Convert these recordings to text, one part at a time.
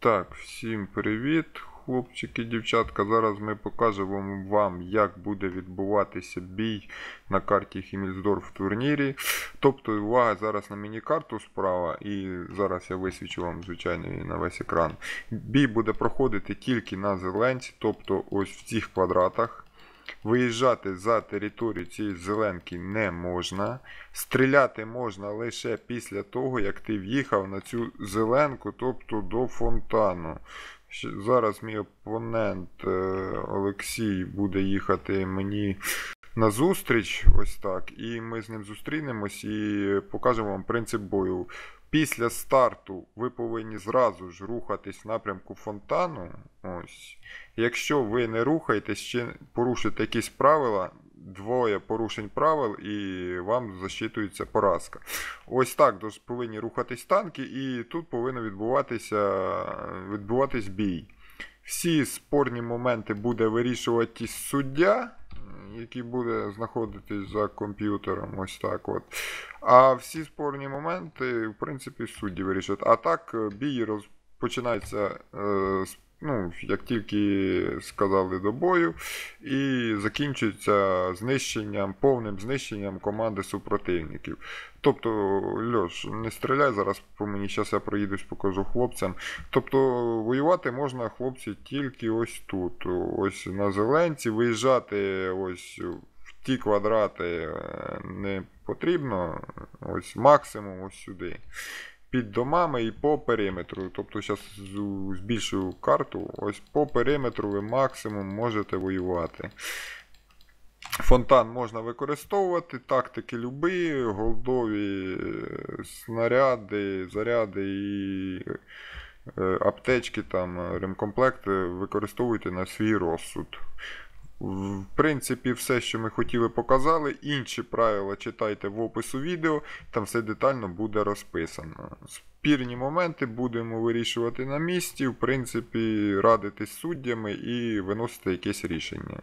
Так, всім привіт, хлопчики, дівчатка. Зараз ми покажемо вам, як буде відбуватися бій на карті Хімільсдорф в турнірі. Тобто, увага зараз на міні-карту справа, і зараз я висвічу вам, звичайно, на весь екран. Бій буде проходити тільки на зеленці, тобто ось в цих квадратах. Виїжджати за територію цієї зеленки не можна. Стріляти можна лише після того, як ти в'їхав на цю зеленку, тобто до фонтану. Зараз мій опонент е, Олексій буде їхати мені на зустріч, ось так. І ми з ним зустрінемось і покажемо вам принцип бою. Після старту ви повинні зразу ж рухатись в напрямку фонтану. Ось. Якщо ви не рухаєтесь чи порушите якісь правила, двоє порушень правил і вам засчитується поразка. Ось так тож повинні рухатись танки, і тут повинен відбуватися відбуватись бій. Всі спорні моменти буде вирішувати суддя, який буде знаходитись за комп'ютером. Ось так от. А всі спорні моменти, в принципі, судді вирішать. А так, е, бій розпочинається е, ну, як тільки сказали до бою, і закінчується знищенням, повним знищенням команди супротивників. Тобто, Льош, не стріляй зараз по мені, зараз я проїдусь, покажу хлопцям. Тобто воювати можна, хлопці, тільки ось тут, ось на зеленці, виїжджати ось в ті квадрати е, не потрібно, ось максимум ось сюди під домами і по периметру. Тобто зараз збільшую карту. Ось по периметру ви максимум можете воювати. Фонтан можна використовувати, тактики любі, голдові е, снаряди, заряди і е, аптечки, там, ремкомплекти використовуйте на свій розсуд. В принципі, все, що ми хотіли показали. Інші правила читайте в опису відео, там все детально буде розписано. Спірні моменти будемо вирішувати на місці, в принципі, радитись суддями і виносити якесь рішення.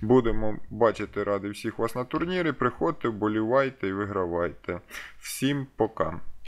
Будемо бачити ради всіх вас на турнірі. Приходьте, вболівайте і вигравайте. Всім пока!